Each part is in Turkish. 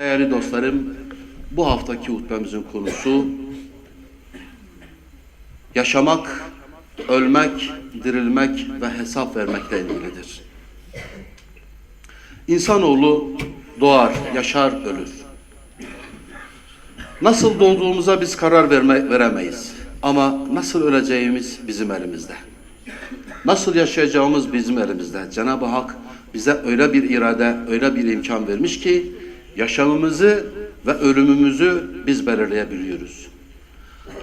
Değerli dostlarım, bu haftaki hutbemizin konusu yaşamak, ölmek, dirilmek ve hesap vermekle ilgilidir. İnsanoğlu doğar, yaşar, ölür. Nasıl doğduğumuza biz karar verme, veremeyiz. Ama nasıl öleceğimiz bizim elimizde. Nasıl yaşayacağımız bizim elimizde. Cenab-ı Hak bize öyle bir irade, öyle bir imkan vermiş ki yaşamımızı ve ölümümüzü biz belirleyebiliyoruz.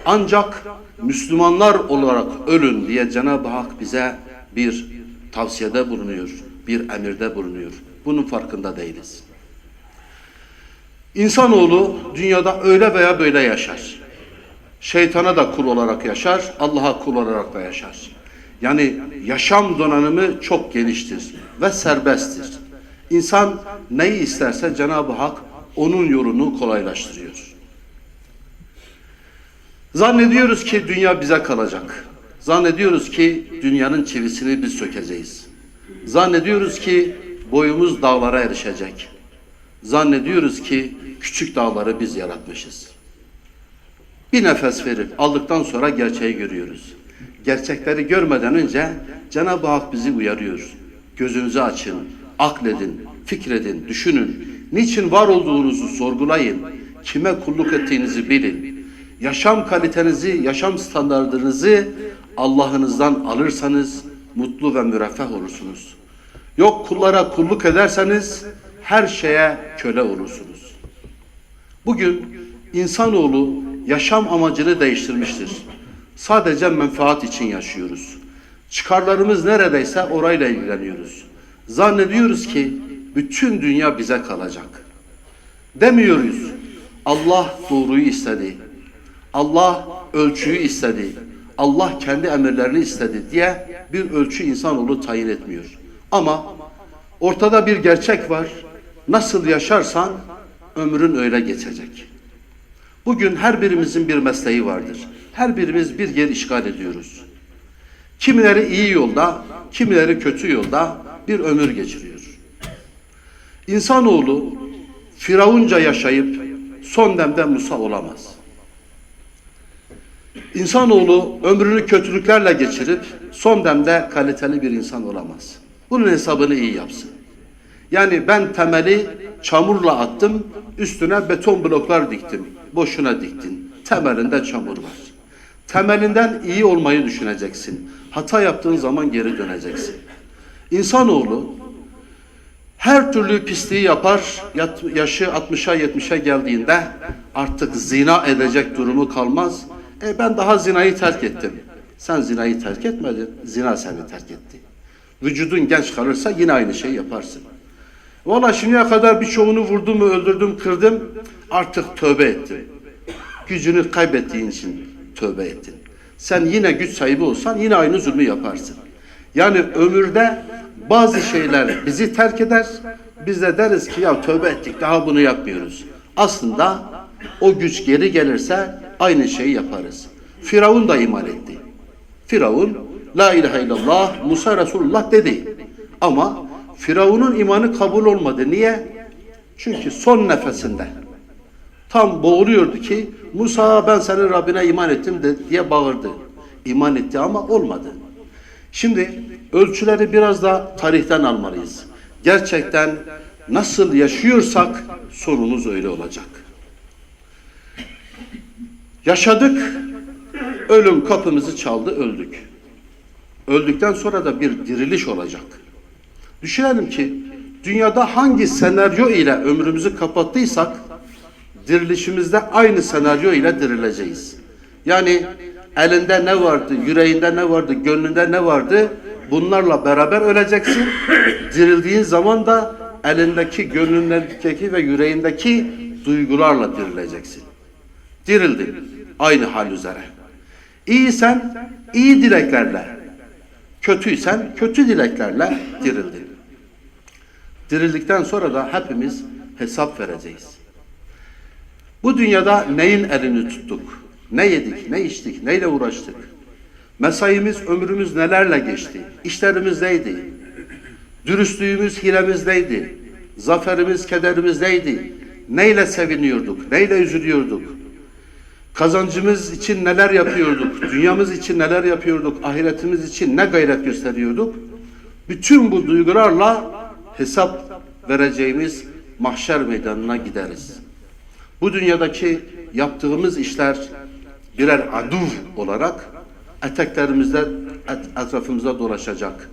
Ancak Müslümanlar olarak ölün diye Cenab-ı Hak bize bir tavsiyede bulunuyor, bir emirde bulunuyor. Bunun farkında değiliz. İnsanoğlu dünyada öyle veya böyle yaşar. Şeytana da kul olarak yaşar, Allah'a kul olarak da yaşar. Yani yaşam donanımı çok geniştir ve serbesttir. İnsan neyi isterse Cenab-ı Hak onun yolunu kolaylaştırıyor. Zannediyoruz ki dünya bize kalacak. Zannediyoruz ki dünyanın çivisini biz sökeceğiz. Zannediyoruz ki boyumuz dağlara erişecek. Zannediyoruz ki küçük dağları biz yaratmışız. Bir nefes verip aldıktan sonra gerçeği görüyoruz. Gerçekleri görmeden önce Cenab-ı Hak bizi uyarıyor. Gözünüzü açın, akledin, fikredin, düşünün. Niçin var olduğunuzu sorgulayın. Kime kulluk ettiğinizi bilin. Yaşam kalitenizi, yaşam standartınızı Allah'ınızdan alırsanız mutlu ve müreffeh olursunuz. Yok kullara kulluk ederseniz her şeye köle olursunuz. Bugün insanoğlu yaşam amacını değiştirmiştir. Sadece menfaat için yaşıyoruz. Çıkarlarımız neredeyse orayla ilgileniyoruz. Zannediyoruz ki bütün dünya bize kalacak. Demiyoruz. Allah doğruyu istedi. Allah ölçüyü istedi. Allah kendi emirlerini istedi diye bir ölçü insanoğlu tayin etmiyor. Ama ortada bir gerçek var. Nasıl yaşarsan ömrün öyle geçecek. Bugün her birimizin bir mesleği vardır. Her birimiz bir yer işgal ediyoruz. Kimileri iyi yolda, kimileri kötü yolda bir ömür geçiriyor. İnsanoğlu firavunca yaşayıp son demde Musa olamaz. İnsanoğlu ömrünü kötülüklerle geçirip son demde kaliteli bir insan olamaz. Bunun hesabını iyi yapsın. Yani ben temeli çamurla attım, üstüne beton bloklar diktim. Boşuna diktin. Temelinde çamur var. Temelinden iyi olmayı düşüneceksin. Hata yaptığın zaman geri döneceksin. İnsanoğlu her türlü pisliği yapar, yaşı 60'a 70'e geldiğinde artık zina edecek durumu kalmaz. E ben daha zinayı terk ettim. Sen zinayı terk etmedin, zina seni terk etti. Vücudun genç kalırsa yine aynı şeyi yaparsın. Valla şimdiye kadar birçoğunu vurdum, öldürdüm, kırdım. Artık tövbe ettim. Gücünü kaybettiğin için tövbe ettin. Sen yine güç sahibi olsan yine aynı zulmü yaparsın. Yani ömürde bazı şeyler bizi terk eder. Biz de deriz ki ya tövbe ettik daha bunu yapmıyoruz. Aslında o güç geri gelirse aynı şeyi yaparız. Firavun da iman etti. Firavun la ilahe illallah Musa Resulullah dedi. Ama Firavun'un imanı kabul olmadı. Niye? Çünkü son nefesinde tam boğuluyordu ki Musa ben senin Rabbine iman ettim de, diye bağırdı. İman etti ama olmadı. Şimdi ölçüleri biraz da tarihten almalıyız. Gerçekten nasıl yaşıyorsak sonumuz öyle olacak. Yaşadık, ölüm kapımızı çaldı, öldük. Öldükten sonra da bir diriliş olacak. Düşünelim ki dünyada hangi senaryo ile ömrümüzü kapattıysak dirilişimizde aynı senaryo ile dirileceğiz. Yani elinde ne vardı, yüreğinde ne vardı, gönlünde ne vardı bunlarla beraber öleceksin. Dirildiğin zaman da elindeki, gönlündeki ve yüreğindeki duygularla dirileceksin. Dirildin aynı hal üzere. İyisen iyi dileklerle, kötüysen kötü dileklerle dirildin. Dirildikten sonra da hepimiz hesap vereceğiz. Bu dünyada neyin elini tuttuk? Ne yedik, ne içtik, neyle uğraştık? Mesaimiz, ömrümüz nelerle geçti? İşlerimiz neydi? Dürüstlüğümüz, hilemiz neydi? Zaferimiz, kederimiz neydi? neyle seviniyorduk, neyle üzülüyorduk? Kazancımız için neler yapıyorduk? Dünyamız için neler yapıyorduk? Ahiretimiz için ne gayret gösteriyorduk? Bütün bu duygularla hesap vereceğimiz mahşer meydanına gideriz. Bu dünyadaki yaptığımız işler birer aduv olarak eteklerimizde, et- etrafımızda dolaşacak.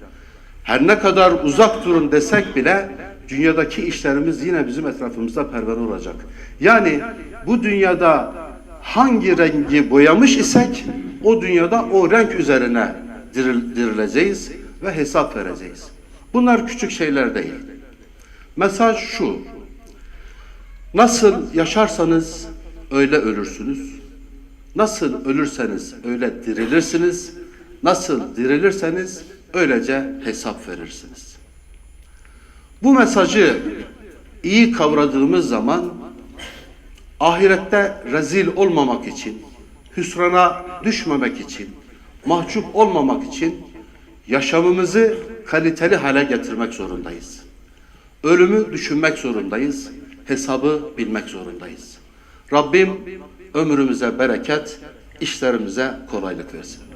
Her ne kadar uzak durun desek bile dünyadaki işlerimiz yine bizim etrafımızda pervane olacak. Yani bu dünyada hangi rengi boyamış isek o dünyada o renk üzerine diril- dirileceğiz ve hesap vereceğiz. Bunlar küçük şeyler değil. Mesaj şu. Nasıl yaşarsanız öyle ölürsünüz. Nasıl ölürseniz öyle dirilirsiniz. Nasıl dirilirseniz öylece hesap verirsiniz. Bu mesajı iyi kavradığımız zaman ahirette rezil olmamak için, hüsrana düşmemek için, mahcup olmamak için yaşamımızı kaliteli hale getirmek zorundayız. Ölümü düşünmek zorundayız. Hesabı bilmek zorundayız. Rabbim ömrümüze bereket, işlerimize kolaylık versin.